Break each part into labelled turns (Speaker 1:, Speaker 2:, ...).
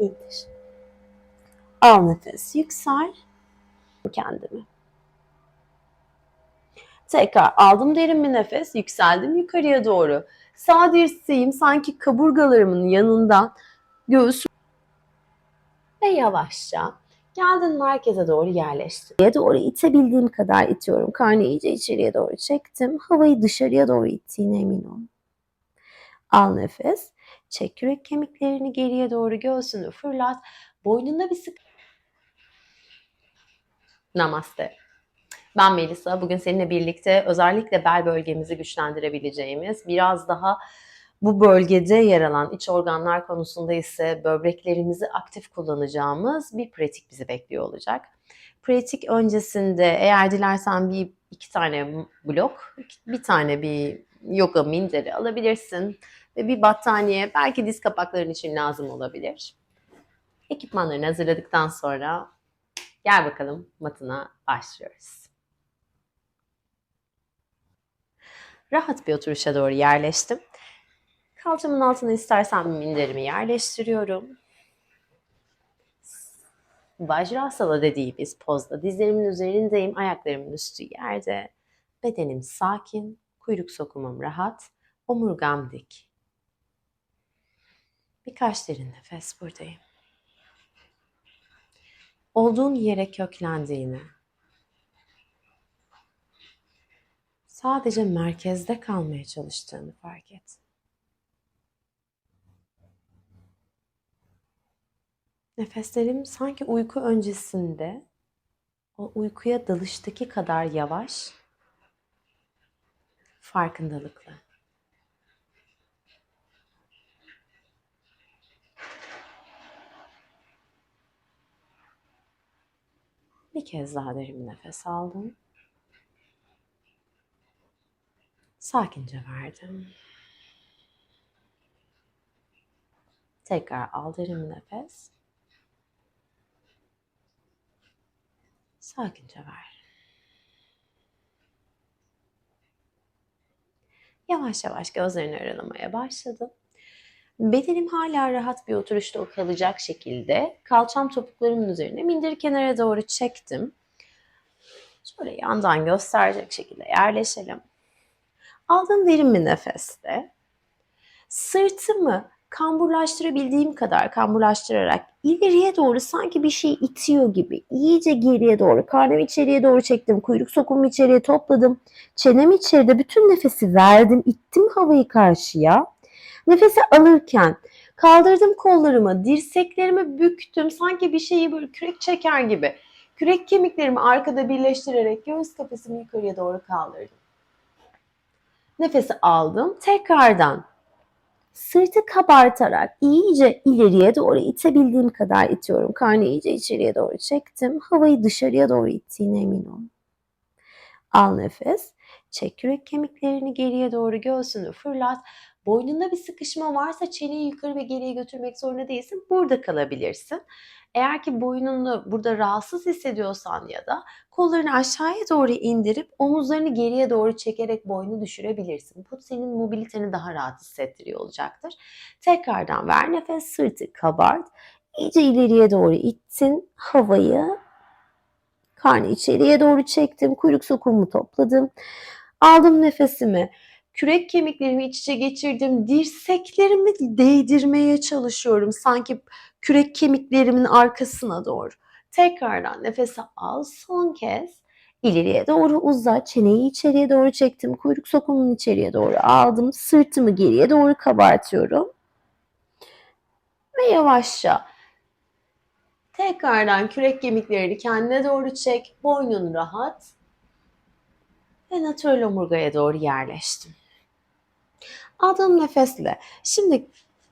Speaker 1: indir. Al nefes, yüksel. Kendimi. Tekrar aldım derin bir nefes, yükseldim yukarıya doğru. Sağ dirseğim sanki kaburgalarımın yanından göğüs ve yavaşça geldin merkeze doğru yerleştir. İçeriye doğru itebildiğim kadar itiyorum. Karnı iyice içeriye doğru çektim. Havayı dışarıya doğru ittiğine emin ol. Al nefes. Çek yürek kemiklerini geriye doğru göğsünü fırlat. Boynunda bir sık... Namaste. Ben Melisa. Bugün seninle birlikte özellikle bel bölgemizi güçlendirebileceğimiz, biraz daha bu bölgede yer alan iç organlar konusunda ise böbreklerimizi aktif kullanacağımız bir pratik bizi bekliyor olacak. Pratik öncesinde eğer dilersen bir iki tane blok, bir tane bir yoga minderi alabilirsin ve bir battaniye belki diz kapakların için lazım olabilir. Ekipmanlarını hazırladıktan sonra gel bakalım matına başlıyoruz. Rahat bir oturuşa doğru yerleştim. Kalçamın altına istersen minderimi yerleştiriyorum. Vajrasana dediğimiz pozda dizlerimin üzerindeyim, ayaklarımın üstü yerde. Bedenim sakin, kuyruk sokumum rahat, omurgam dik. Birkaç derin nefes buradayım. Olduğun yere köklendiğini, sadece merkezde kalmaya çalıştığını fark et. Nefeslerim sanki uyku öncesinde o uykuya dalıştaki kadar yavaş, farkındalıklı. Bir kez daha derin bir nefes aldım. Sakince verdim. Tekrar al derin bir nefes. Sakince ver. Yavaş yavaş gözlerini aralamaya başladım. Bedenim hala rahat bir oturuşta kalacak şekilde kalçam topuklarımın üzerine minderi kenara doğru çektim. Şöyle yandan gösterecek şekilde yerleşelim. Aldığım derin bir nefeste sırtımı kamburlaştırabildiğim kadar kamburlaştırarak ileriye doğru sanki bir şey itiyor gibi iyice geriye doğru karnımı içeriye doğru çektim kuyruk sokumu içeriye topladım çenem içeride bütün nefesi verdim ittim havayı karşıya nefesi alırken kaldırdım kollarımı dirseklerimi büktüm sanki bir şeyi böyle kürek çeker gibi kürek kemiklerimi arkada birleştirerek göğüs kafesimi yukarıya doğru kaldırdım nefesi aldım tekrardan Sırtı kabartarak iyice ileriye doğru itebildiğim kadar itiyorum. Karnı iyice içeriye doğru çektim. Havayı dışarıya doğru ittiğine emin ol. Al nefes. Çek yürek kemiklerini geriye doğru göğsünü fırlat. Boynunda bir sıkışma varsa çeneyi yukarı ve geriye götürmek zorunda değilsin. Burada kalabilirsin. Eğer ki boynunu burada rahatsız hissediyorsan ya da kollarını aşağıya doğru indirip omuzlarını geriye doğru çekerek boynu düşürebilirsin. Bu senin mobiliteni daha rahat hissettiriyor olacaktır. Tekrardan ver nefes, sırtı kabart. İyice ileriye doğru ittin havayı. Karnı içeriye doğru çektim. Kuyruk sokumu topladım. Aldım nefesimi. Kürek kemiklerimi iç içe geçirdim. Dirseklerimi değdirmeye çalışıyorum. Sanki kürek kemiklerimin arkasına doğru. Tekrardan nefesi al son kez. İleriye doğru uza. Çeneyi içeriye doğru çektim. Kuyruk sokumunu içeriye doğru aldım. Sırtımı geriye doğru kabartıyorum. Ve yavaşça tekrardan kürek kemiklerini kendine doğru çek. Boynun rahat. Ve natürel omurgaya doğru yerleştim. Aldığım nefesle. Şimdi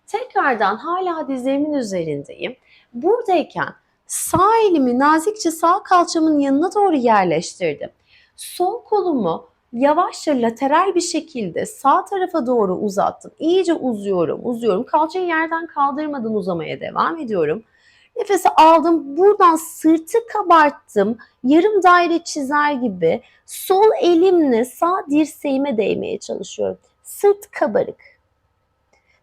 Speaker 1: tekrardan hala dizlerimin üzerindeyim. Buradayken sağ elimi nazikçe sağ kalçamın yanına doğru yerleştirdim. Sol kolumu yavaşça lateral bir şekilde sağ tarafa doğru uzattım. İyice uzuyorum, uzuyorum. Kalçayı yerden kaldırmadan uzamaya devam ediyorum. Nefesi aldım. Buradan sırtı kabarttım. Yarım daire çizer gibi sol elimle sağ dirseğime değmeye çalışıyorum. Sırt kabarık.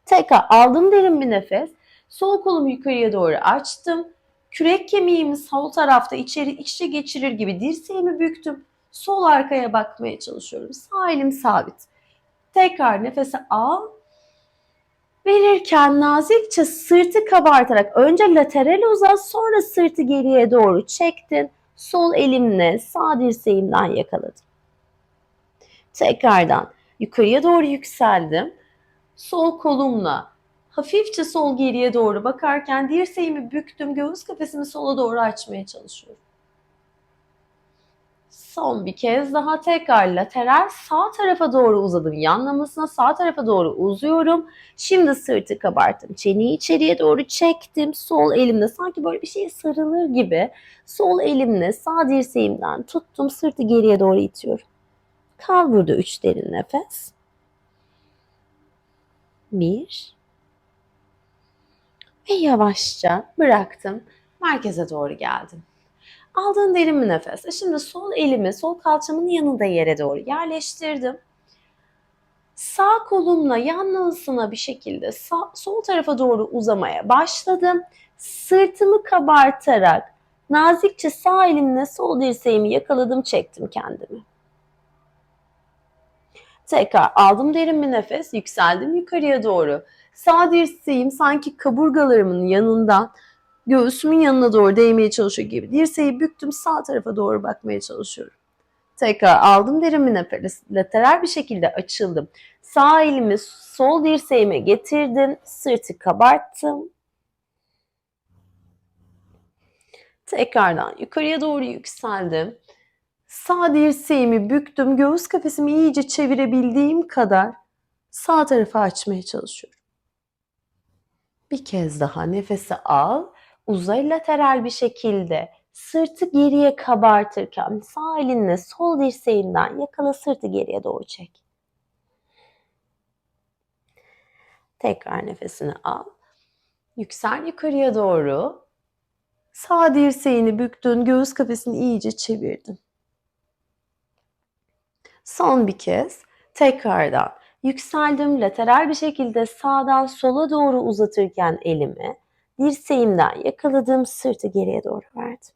Speaker 1: Tekrar aldım derin bir nefes. Sol kolumu yukarıya doğru açtım. Kürek kemiğimi sol tarafta içeri iç içe geçirir gibi dirseğimi büktüm. Sol arkaya bakmaya çalışıyorum. Sağ elim sabit. Tekrar nefesi al. Verirken nazikçe sırtı kabartarak önce lateral uzat sonra sırtı geriye doğru çektin. Sol elimle sağ dirseğimden yakaladım. Tekrardan yukarıya doğru yükseldim. Sol kolumla hafifçe sol geriye doğru bakarken dirseğimi büktüm. Göğüs kafesimi sola doğru açmaya çalışıyorum. Son bir kez daha tekrar lateral sağ tarafa doğru uzadım. Yanlamasına sağ tarafa doğru uzuyorum. Şimdi sırtı kabarttım. Çeneyi içeriye doğru çektim. Sol elimle sanki böyle bir şeye sarılır gibi sol elimle sağ dirseğimden tuttum. Sırtı geriye doğru itiyorum. Kal burada üç derin nefes. Bir. Ve yavaşça bıraktım. Merkeze doğru geldim. Aldığın derin bir nefes. E Şimdi sol elimi sol kalçamın yanında yere doğru yerleştirdim. Sağ kolumla yanlısına bir şekilde sağ, sol tarafa doğru uzamaya başladım. Sırtımı kabartarak nazikçe sağ elimle sol dirseğimi yakaladım, çektim kendimi. Tekrar aldım derin bir nefes, yükseldim yukarıya doğru. Sağ dirseğim sanki kaburgalarımın yanından göğsümün yanına doğru değmeye çalışıyor gibi. Dirseği büktüm sağ tarafa doğru bakmaya çalışıyorum. Tekrar aldım derin bir nefes. Lateral bir şekilde açıldım. Sağ elimi sol dirseğime getirdim. Sırtı kabarttım. Tekrardan yukarıya doğru yükseldim. Sağ dirseğimi büktüm. Göğüs kafesimi iyice çevirebildiğim kadar sağ tarafa açmaya çalışıyorum. Bir kez daha nefesi al. Uzay lateral bir şekilde sırtı geriye kabartırken sağ elinle sol dirseğinden yakala sırtı geriye doğru çek. Tekrar nefesini al. Yüksel yukarıya doğru. Sağ dirseğini büktün, göğüs kafesini iyice çevirdin. Son bir kez tekrardan yükseldim lateral bir şekilde sağdan sola doğru uzatırken elimi dirseğimden yakaladım sırtı geriye doğru verdim.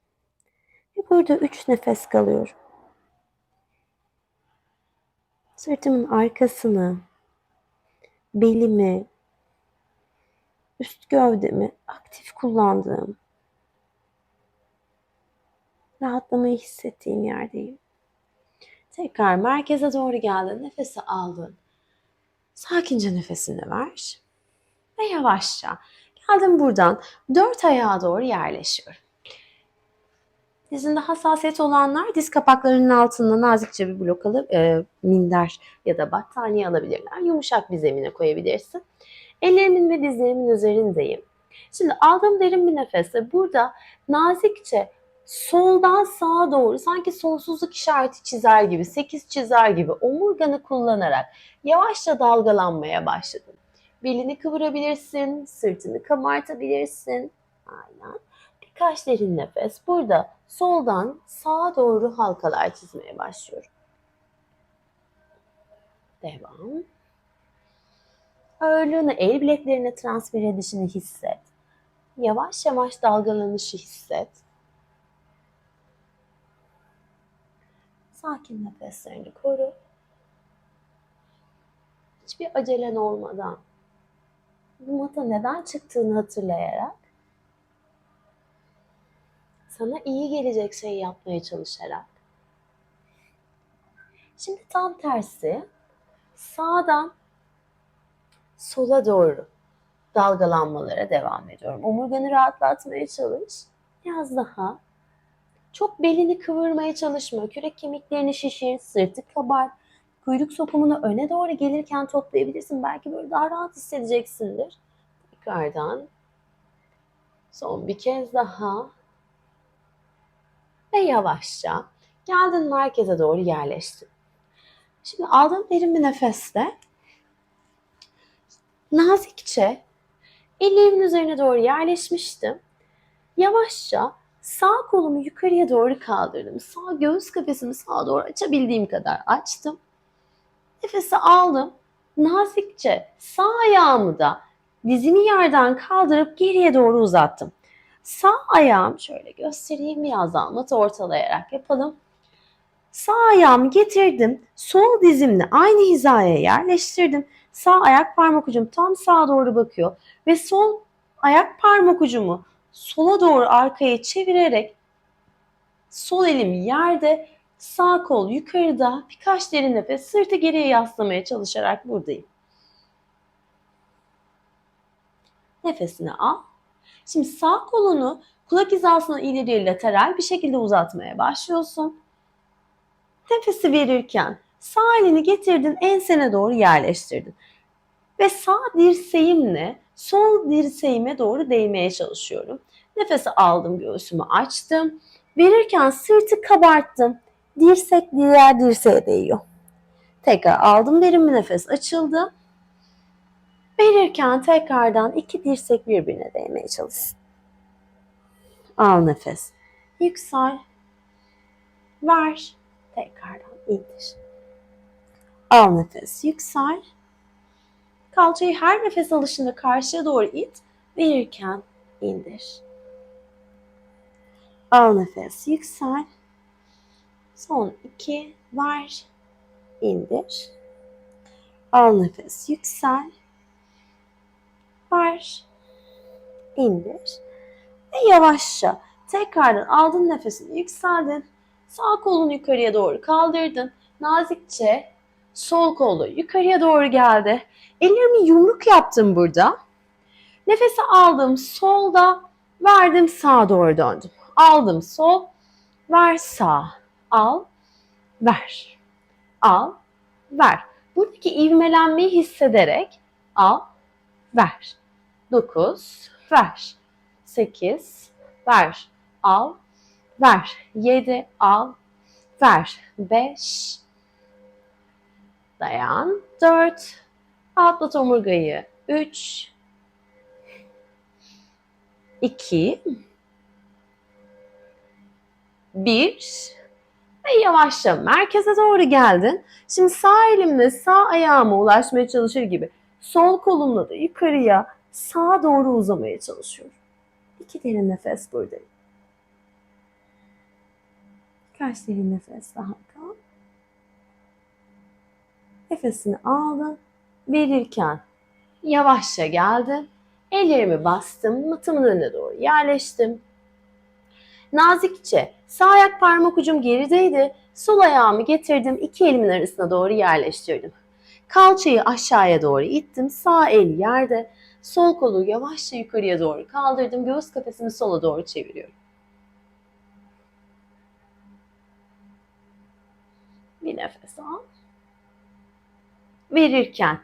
Speaker 1: Ve burada üç nefes kalıyorum. Sırtımın arkasını, belimi, üst gövdemi aktif kullandığım, rahatlamayı hissettiğim yerdeyim. Tekrar merkeze doğru geldin, nefesi aldın. Sakince nefesini ver. Ve yavaşça geldim buradan dört ayağa doğru yerleşiyorum. Dizinde hassasiyet olanlar diz kapaklarının altında nazikçe bir blok alıp e, minder ya da battaniye alabilirler. Yumuşak bir zemine koyabilirsin. Ellerimin ve dizlerimin üzerindeyim. Şimdi aldığım derin bir nefesle burada nazikçe soldan sağa doğru sanki sonsuzluk işareti çizer gibi, sekiz çizer gibi omurganı kullanarak yavaşça dalgalanmaya başladım. Belini kıvırabilirsin, sırtını kabartabilirsin. Aynen. Birkaç derin nefes. Burada soldan sağa doğru halkalar çizmeye başlıyorum. Devam. Ağırlığını el bileklerine transfer edişini hisset. Yavaş yavaş dalgalanışı hisset. Sakin nefeslerini koru. Hiçbir acelen olmadan bu mata neden çıktığını hatırlayarak sana iyi gelecek şeyi yapmaya çalışarak. Şimdi tam tersi sağdan sola doğru dalgalanmalara devam ediyorum. Omurganı rahatlatmaya çalış. Biraz daha. Çok belini kıvırmaya çalışma. Kürek kemiklerini şişir, sırtı kabart. Kuyruk sokumunu öne doğru gelirken toplayabilirsin. Belki böyle daha rahat hissedeceksindir. Tekrardan son bir kez daha ve yavaşça geldin merkeze doğru yerleştin. Şimdi aldığın derin bir nefeste nazikçe ellerimin üzerine doğru yerleşmiştim. Yavaşça sağ kolumu yukarıya doğru kaldırdım. Sağ göğüs kafesimi sağa doğru açabildiğim kadar açtım. Nefesi aldım. Nazikçe sağ ayağımı da Dizimi yerden kaldırıp geriye doğru uzattım. Sağ ayağım şöyle göstereyim biraz mat ortalayarak yapalım. Sağ ayağımı getirdim. Sol dizimle aynı hizaya yerleştirdim. Sağ ayak parmak ucum tam sağa doğru bakıyor ve sol ayak parmak ucumu sola doğru arkaya çevirerek sol elim yerde, sağ kol yukarıda. Birkaç derin nefes sırtı geriye yaslamaya çalışarak buradayım. Nefesini al. Şimdi sağ kolunu kulak hizasına ileri lateral bir şekilde uzatmaya başlıyorsun. Nefesi verirken sağ elini getirdin ensene doğru yerleştirdin. Ve sağ dirseğimle sol dirseğime doğru değmeye çalışıyorum. Nefesi aldım göğsümü açtım. Verirken sırtı kabarttım. Dirsek diğer dirseğe değiyor. Tekrar aldım derin bir nefes açıldı. Verirken tekrardan iki dirsek birbirine değmeye çalışsın. Al nefes. Yüksel. Ver. Tekrardan indir. Al nefes. Yüksel. Kalçayı her nefes alışında karşıya doğru it. Verirken indir. Al nefes. Yüksel. Son iki. Ver. indir. Al nefes. Yüksel. Ver. indir. Ve yavaşça tekrardan aldın nefesini yükseldin. Sağ kolunu yukarıya doğru kaldırdın. Nazikçe sol kolu yukarıya doğru geldi. Ellerimi yumruk yaptım burada. Nefesi aldım solda, verdim sağa doğru döndüm. Aldım sol, ver sağ. Al, ver. Al, ver. Buradaki ivmelenmeyi hissederek al, ver. 9, ver. 8, ver. Al, ver. 7, al, ver. 5, dayan. 4, atlat omurgayı. 3, 2, 1 ve yavaşça merkeze doğru geldin. Şimdi sağ elimle sağ ayağıma ulaşmaya çalışır gibi sol kolumla da yukarıya sağa doğru uzamaya çalışıyorum. İki derin nefes buradayım. Kaç derin nefes daha. Nefesini aldın. Verirken yavaşça geldin. Ellerimi bastım. Matımın önüne doğru yerleştim. Nazikçe sağ ayak parmak ucum gerideydi. Sol ayağımı getirdim. iki elimin arasına doğru yerleştirdim. Kalçayı aşağıya doğru ittim. Sağ el yerde. Sol kolu yavaşça yukarıya doğru kaldırdım. Göğüs kafesini sola doğru çeviriyorum. Bir nefes al. Verirken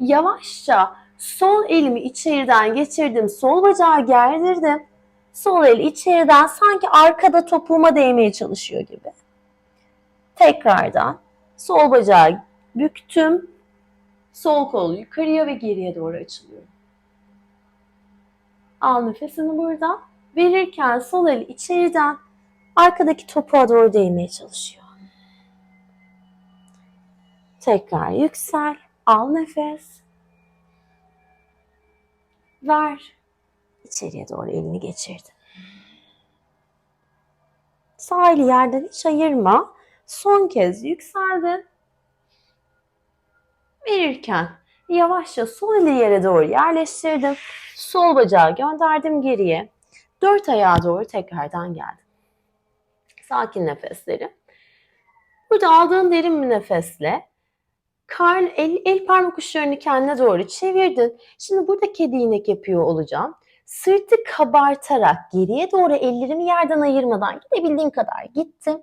Speaker 1: yavaşça sol elimi içeriden geçirdim. Sol bacağı gerdirdim. Sol el içeriden sanki arkada topuğuma değmeye çalışıyor gibi. Tekrardan sol bacağı büktüm. Sol kol yukarıya ve geriye doğru açılıyor. Al nefesini burada. Verirken sol el içeriden arkadaki topuğa doğru değmeye çalışıyor. Tekrar yüksel. Al nefes. Ver. İçeriye doğru elini geçirdin. Sağ eli yerden hiç ayırma. Son kez yükseldin. Verirken yavaşça sol eli yere doğru yerleştirdim. Sol bacağı gönderdim geriye. Dört ayağa doğru tekrardan geldim. Sakin nefesleri. Burada aldığın derin bir nefesle karn, el, el parmak uçlarını kendine doğru çevirdin. Şimdi burada kedi inek yapıyor olacağım. Sırtı kabartarak geriye doğru ellerimi yerden ayırmadan gidebildiğim kadar gittim.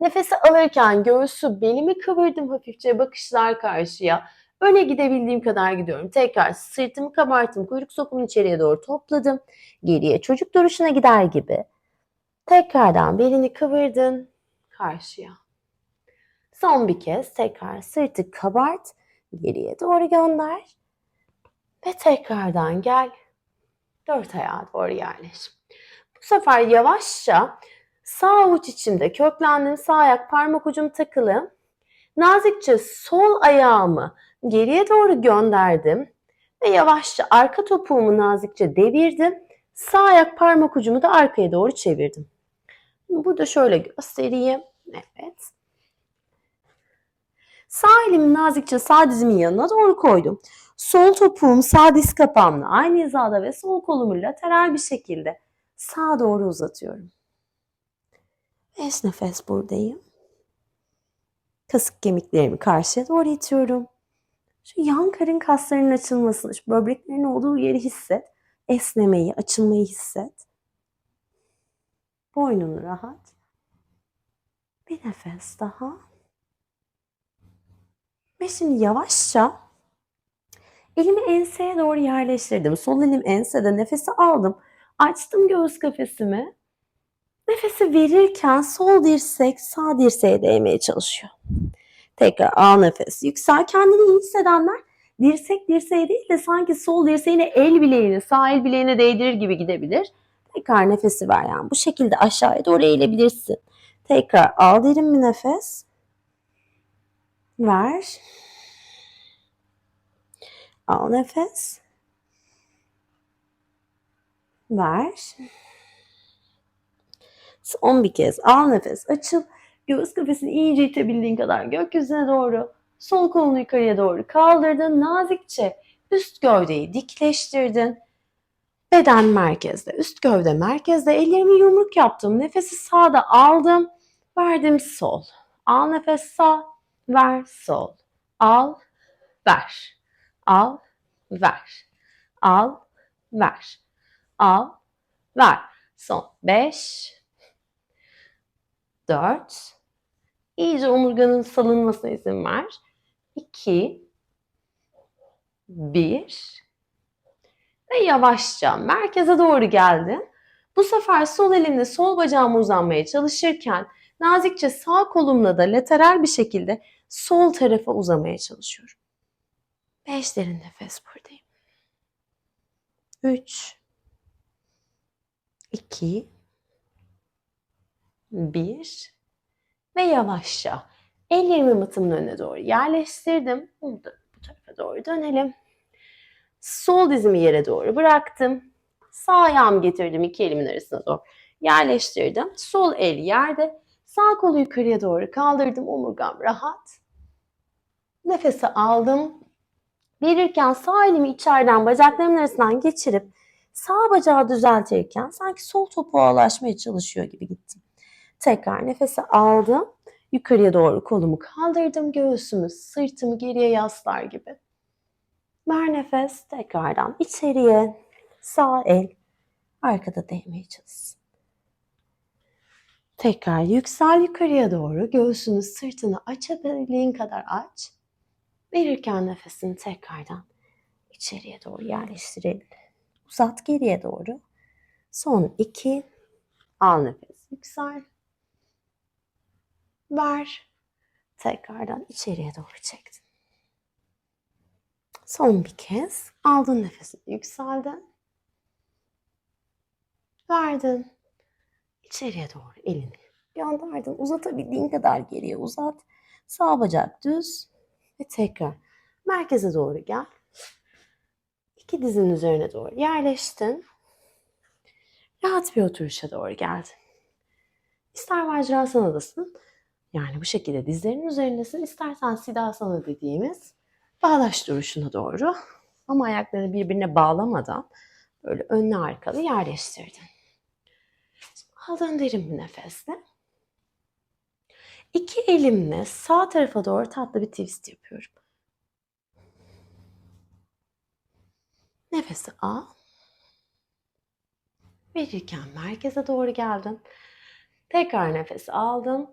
Speaker 1: Nefesi alırken göğsü belimi kıvırdım hafifçe bakışlar karşıya. Öne gidebildiğim kadar gidiyorum. Tekrar sırtımı kabarttım. Kuyruk sokumu içeriye doğru topladım. Geriye çocuk duruşuna gider gibi. Tekrardan belini kıvırdın. Karşıya. Son bir kez tekrar sırtı kabart. Geriye doğru gönder. Ve tekrardan gel. Dört ayağa doğru yerleş. Bu sefer yavaşça sağ avuç içimde köklendim. Sağ ayak parmak ucum takılı. Nazikçe sol ayağımı geriye doğru gönderdim. Ve yavaşça arka topuğumu nazikçe devirdim. Sağ ayak parmak ucumu da arkaya doğru çevirdim. Burada şöyle göstereyim. Evet. Sağ elimi nazikçe sağ dizimin yanına doğru koydum. Sol topuğum sağ diz kapağımla aynı hizada ve sol kolumu lateral bir şekilde sağa doğru uzatıyorum. Beş nefes buradayım. Kasık kemiklerimi karşıya doğru itiyorum. Şu yan karın kaslarının açılmasını, şu böbreklerin olduğu yeri hisset. Esnemeyi, açılmayı hisset. Boynunu rahat. Bir nefes daha. Ve şimdi yavaşça elimi enseye doğru yerleştirdim. Sol elim ensede nefesi aldım. Açtım göğüs kafesimi. Nefesi verirken sol dirsek sağ dirseğe değmeye çalışıyor. Tekrar al nefes. Yüksel. Kendini iyi hissedenler dirsek dirseğe değil de sanki sol dirseğine el bileğini sağ el bileğine değdirir gibi gidebilir. Tekrar nefesi ver yani. Bu şekilde aşağıya doğru eğilebilirsin. Tekrar al derin bir nefes. Ver. Al nefes. Ver. Son bir kez al nefes. Açıl. Göğüs kafesini iyice itebildiğin kadar gökyüzüne doğru. Sol kolunu yukarıya doğru kaldırdın. Nazikçe üst gövdeyi dikleştirdin. Beden merkezde, üst gövde merkezde. Ellerimi yumruk yaptım. Nefesi sağda aldım. Verdim sol. Al nefes sağ. Ver sol. Al. Ver. Al. Ver. Al. Ver. Al. Ver. Son. 5 4 İyice omurganın salınmasına izin ver. 2 1 ve yavaşça merkeze doğru geldin. Bu sefer sol elimle sol bacağıma uzanmaya çalışırken nazikçe sağ kolumla da lateral bir şekilde sol tarafa uzamaya çalışıyorum. 5 derin nefes buradayım. 3 2 1 ve yavaşça ellerimi matımın önüne doğru yerleştirdim. Burada bu tarafa doğru dönelim. Sol dizimi yere doğru bıraktım. Sağ ayağımı getirdim iki elimin arasına doğru yerleştirdim. Sol el yerde. Sağ kolu yukarıya doğru kaldırdım. Omurgam rahat. Nefesi aldım. Verirken sağ elimi içeriden bacaklarımın arasından geçirip sağ bacağı düzeltirken sanki sol topuğa ulaşmaya çalışıyor gibi gittim. Tekrar nefesi aldım. Yukarıya doğru kolumu kaldırdım. Göğsümü, sırtımı geriye yaslar gibi. Ver nefes. Tekrardan içeriye. Sağ el arkada değmeye çalışsın. Tekrar yüksel yukarıya doğru. Göğsünü, sırtını açabildiğin kadar aç. Verirken nefesini tekrardan içeriye doğru yerleştirelim. Uzat geriye doğru. Son iki. Al nefes. Yüksel. Ver. Tekrardan içeriye doğru çektin. Son bir kez aldın nefesini yükseldin. Verdin. İçeriye doğru elini gönderdin. Uzatabildiğin kadar geriye uzat. Sağ bacak düz ve tekrar merkeze doğru gel. İki dizin üzerine doğru yerleştin. Rahat bir oturuşa doğru geldin. İster Vajrasana'dasın, yani bu şekilde dizlerin üzerindesin. İstersen Siddhasana dediğimiz bağdaş duruşuna doğru ama ayaklarını birbirine bağlamadan böyle önlü arkalı yerleştirdin. Aldın derin bir nefesle. İki elimle sağ tarafa doğru tatlı bir twist yapıyorum. Nefesi al. Verirken merkeze doğru geldin. Tekrar nefes aldım.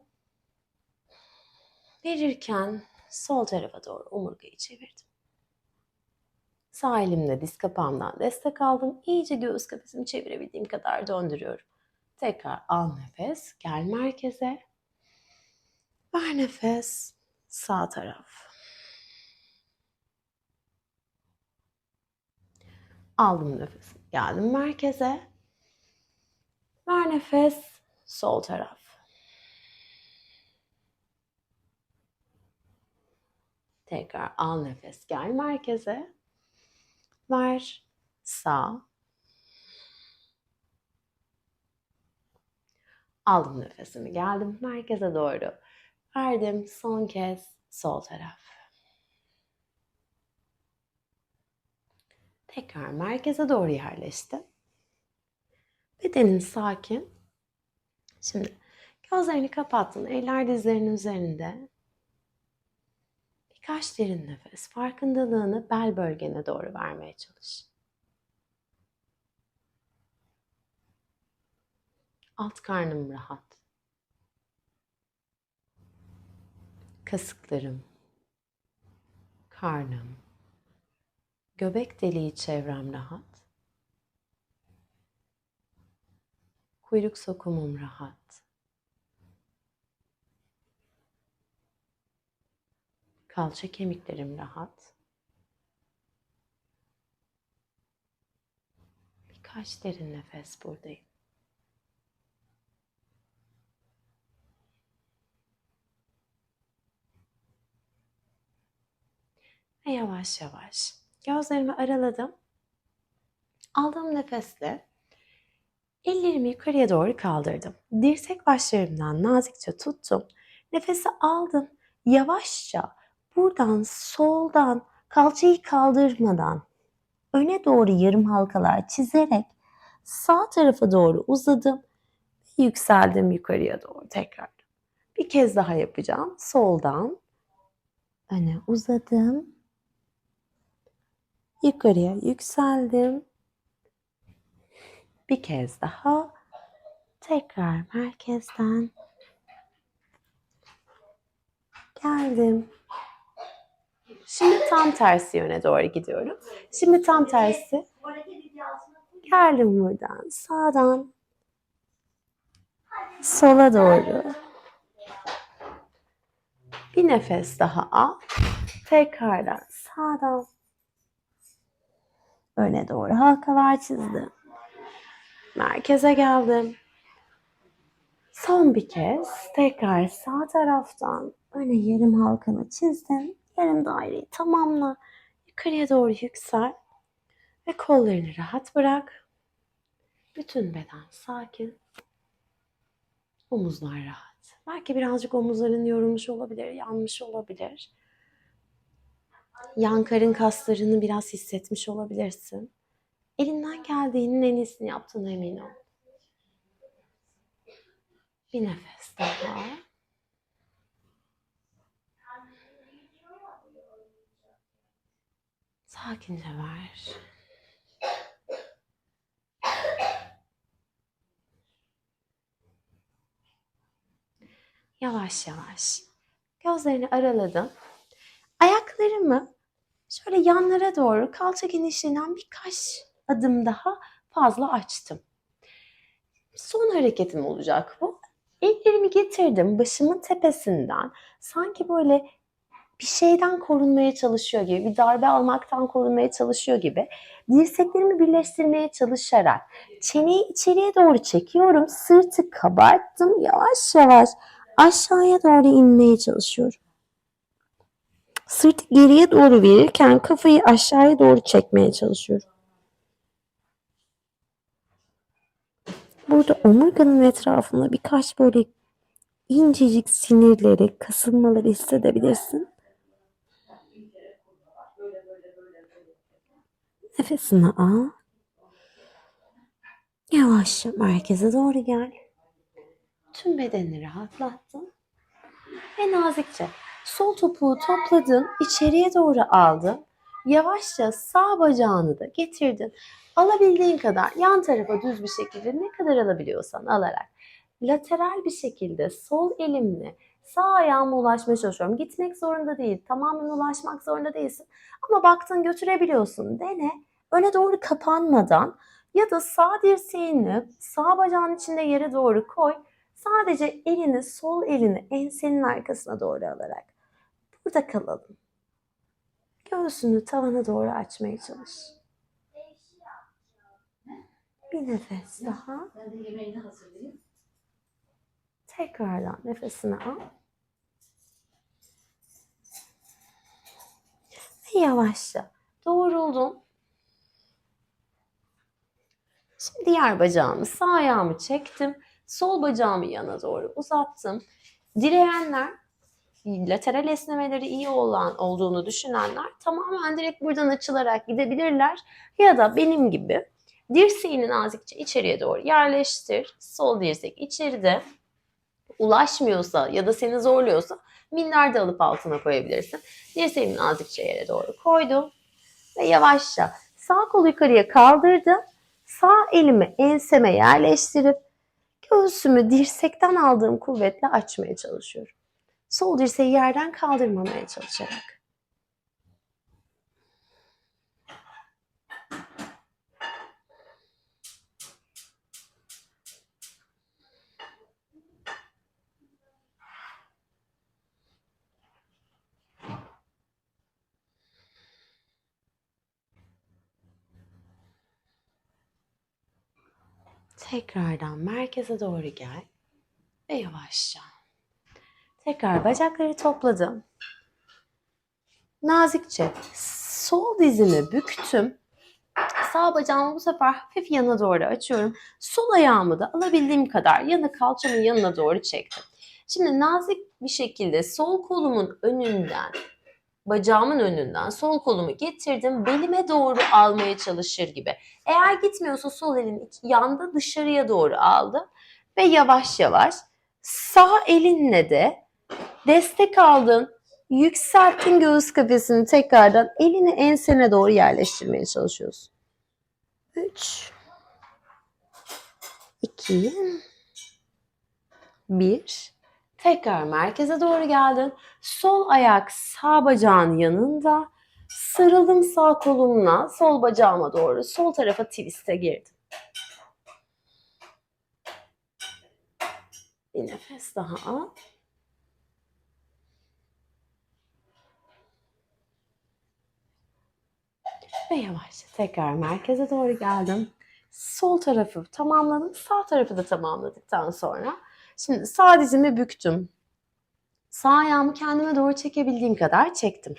Speaker 1: Verirken sol tarafa doğru omurgayı çevirdim. Sağ elimle diz kapağımdan destek aldım. İyice göğüs kafesimi çevirebildiğim kadar döndürüyorum. Tekrar al nefes. Gel merkeze. Ver nefes. Sağ taraf. Aldım nefes. Geldim merkeze. Ver nefes. Sol taraf. Tekrar al nefes. Gel merkeze. Ver. Sağ. Aldım nefesimi. Geldim merkeze doğru. Verdim son kez sol taraf. Tekrar merkeze doğru yerleştim. Bedenin sakin. Şimdi gözlerini kapattın. Eller dizlerinin üzerinde. Birkaç derin nefes. Farkındalığını bel bölgene doğru vermeye çalış. Alt karnım rahat. Kasıklarım, karnım, göbek deliği çevrem rahat. Kuyruk sokumum rahat. Kalça kemiklerim rahat. Birkaç derin nefes buradayım. Ve yavaş yavaş gözlerimi araladım. Aldığım nefesle ellerimi yukarıya doğru kaldırdım. Dirsek başlarımdan nazikçe tuttum. Nefesi aldım. Yavaşça buradan soldan kalçayı kaldırmadan öne doğru yarım halkalar çizerek sağ tarafa doğru uzadım. Yükseldim yukarıya doğru tekrar. Bir kez daha yapacağım. Soldan öne uzadım. Yukarıya yükseldim. Bir kez daha tekrar merkezden geldim. Şimdi tam tersi yöne doğru gidiyorum. Şimdi tam tersi. Geldim buradan. Sağdan sola doğru. Bir nefes daha al. Tekrardan sağdan öne doğru halkalar çizdim. Merkeze geldim. Son bir kez tekrar sağ taraftan öne yarım halkanı çizdim. Yarım daireyi tamamla. Yukarıya doğru yüksel. Ve kollarını rahat bırak. Bütün beden sakin. Omuzlar rahat. Belki birazcık omuzların yorulmuş olabilir, yanmış olabilir. Yan karın kaslarını biraz hissetmiş olabilirsin. Elinden geldiğinin en iyisini yaptığına emin ol. Bir nefes daha. Sakince ver. Yavaş yavaş. Gözlerini araladım. Ayaklarımı şöyle yanlara doğru kalça genişliğinden birkaç adım daha fazla açtım. Son hareketim olacak bu. Ellerimi getirdim başımın tepesinden. Sanki böyle bir şeyden korunmaya çalışıyor gibi, bir darbe almaktan korunmaya çalışıyor gibi dirseklerimi birleştirmeye çalışarak çeneyi içeriye doğru çekiyorum. Sırtı kabarttım. Yavaş yavaş aşağıya doğru inmeye çalışıyorum. Sırtı geriye doğru verirken kafayı aşağıya doğru çekmeye çalışıyorum. Burada omurganın etrafında birkaç böyle incecik sinirleri, kasılmaları hissedebilirsin. Nefesini al. Yavaşça merkeze doğru gel. Tüm bedenini rahatlattın. Ve nazikçe sol topuğu topladın, içeriye doğru aldın. Yavaşça sağ bacağını da getirdin. Alabildiğin kadar yan tarafa düz bir şekilde ne kadar alabiliyorsan alarak lateral bir şekilde sol elimle sağ ayağıma ulaşmaya çalışıyorum. Gitmek zorunda değil, tamamen ulaşmak zorunda değilsin. Ama baktın götürebiliyorsun. Dene öne doğru kapanmadan ya da sağ dirseğini sağ bacağın içinde yere doğru koy. Sadece elini, sol elini ensenin arkasına doğru alarak burada kalalım. Göğsünü tavana doğru açmaya çalış. Bir nefes daha. Tekrardan nefesini al. Ve yavaşça doğruldun. Şimdi diğer bacağımı, sağ ayağımı çektim. Sol bacağımı yana doğru uzattım. Dileyenler, lateral esnemeleri iyi olan olduğunu düşünenler tamamen direkt buradan açılarak gidebilirler. Ya da benim gibi dirseğini nazikçe içeriye doğru yerleştir. Sol dirsek içeride. Ulaşmıyorsa ya da seni zorluyorsa minder de alıp altına koyabilirsin. Dirseğimi nazikçe yere doğru koydum ve yavaşça sağ kolu yukarıya kaldırdım. Sağ elimi enseme yerleştirip göğsümü dirsekten aldığım kuvvetle açmaya çalışıyorum. Sol dirseği yerden kaldırmamaya çalışarak. Tekrardan merkeze doğru gel ve yavaşça. Tekrar bacakları topladım. Nazikçe sol dizimi büktüm. Sağ bacağımı bu sefer hafif yana doğru açıyorum. Sol ayağımı da alabildiğim kadar yana kalçamın yanına doğru çektim. Şimdi nazik bir şekilde sol kolumun önünden, bacağımın önünden sol kolumu getirdim. Belime doğru almaya çalışır gibi. Eğer gitmiyorsa sol iki yanda dışarıya doğru aldı ve yavaş yavaş sağ elinle de destek aldın. Yükselttin göğüs kafesini tekrardan elini ensene doğru yerleştirmeye çalışıyorsun. 3 2 1 Tekrar merkeze doğru geldin. Sol ayak sağ bacağın yanında. Sarıldım sağ kolumla sol bacağıma doğru. Sol tarafa twist'e girdim. Bir nefes daha al. Ve yavaşça tekrar merkeze doğru geldim. Sol tarafı tamamladım. Sağ tarafı da tamamladıktan sonra şimdi sağ dizimi büktüm. Sağ ayağımı kendime doğru çekebildiğim kadar çektim.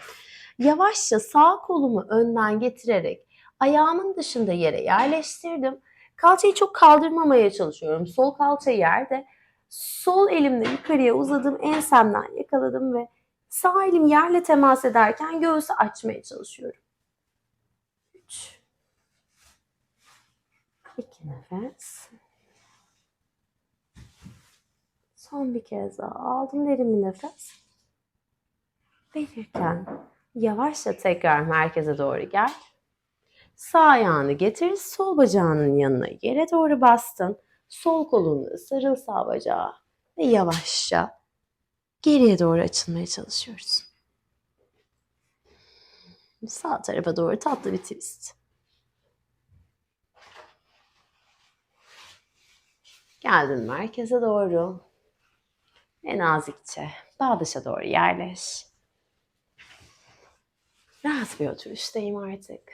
Speaker 1: Yavaşça sağ kolumu önden getirerek ayağımın dışında yere yerleştirdim. Kalçayı çok kaldırmamaya çalışıyorum. Sol kalça yerde. Sol elimle yukarıya uzadım. Ensemden yakaladım ve sağ elim yerle temas ederken göğsü açmaya çalışıyorum. 3 2 nefes. Son bir kez daha aldım derin bir nefes. Verirken yavaşça tekrar merkeze doğru gel. Sağ ayağını getir, sol bacağının yanına yere doğru bastın. Sol kolunu sarıl sağ bacağı ve yavaşça geriye doğru açılmaya çalışıyoruz. Sağ tarafa doğru tatlı bir twist. Geldin merkeze doğru. Ve nazikçe bağ dışa doğru yerleş. Rahat bir oturuştayım artık.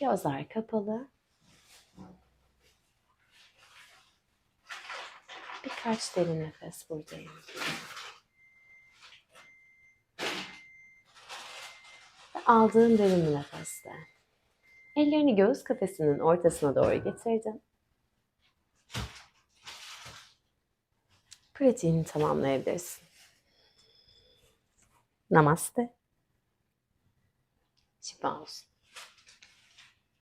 Speaker 1: Gözler kapalı. Birkaç derin nefes buradayım. Ve aldığın derin nefeste. Ellerini göğüs kafesinin ortasına doğru getirdin. Pratiğini tamamlayabilirsin. Namaste. Şifa olsun.